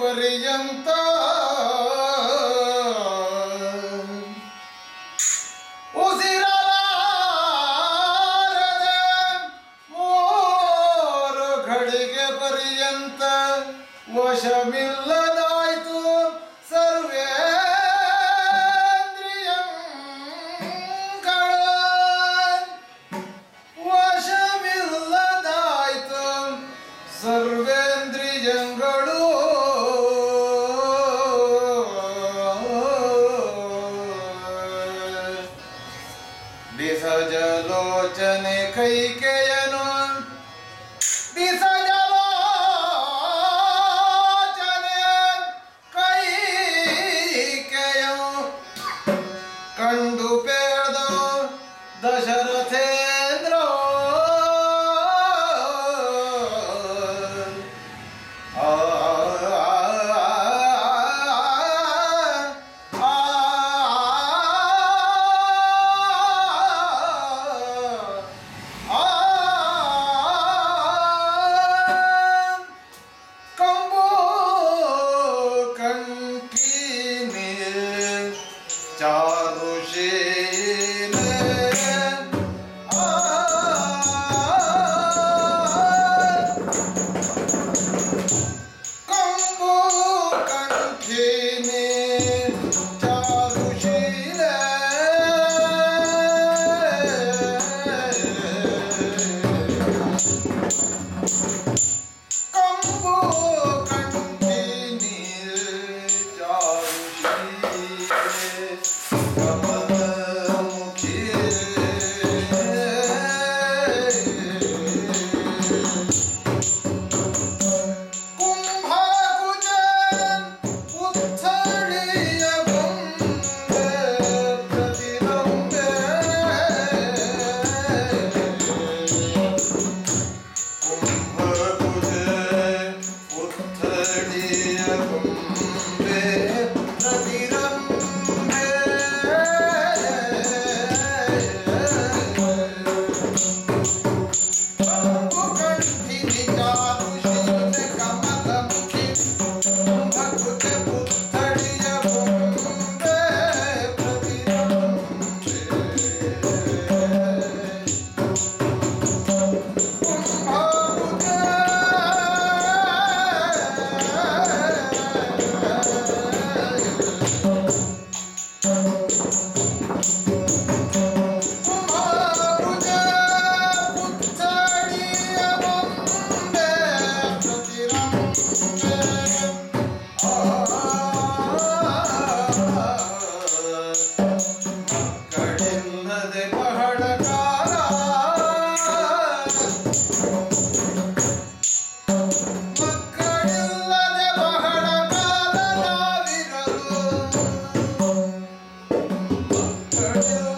ಪರ್ಯಂತ ಉಸಿರಲಾರದೆ ಮೂರು ಘಡಿಗೆ ಪರ್ಯಂತ ವಶವಿಲ್ಲ ವಿಜಯಗಳು ಬಿಸಜಲೋಚನೆ ಕೈಕೆಯನು. ಬಿಸಜಲೋಚನೆ ಕೈಕೆಯ ಕಂಡು ಪೇದ ದಶರಥೇ Señor.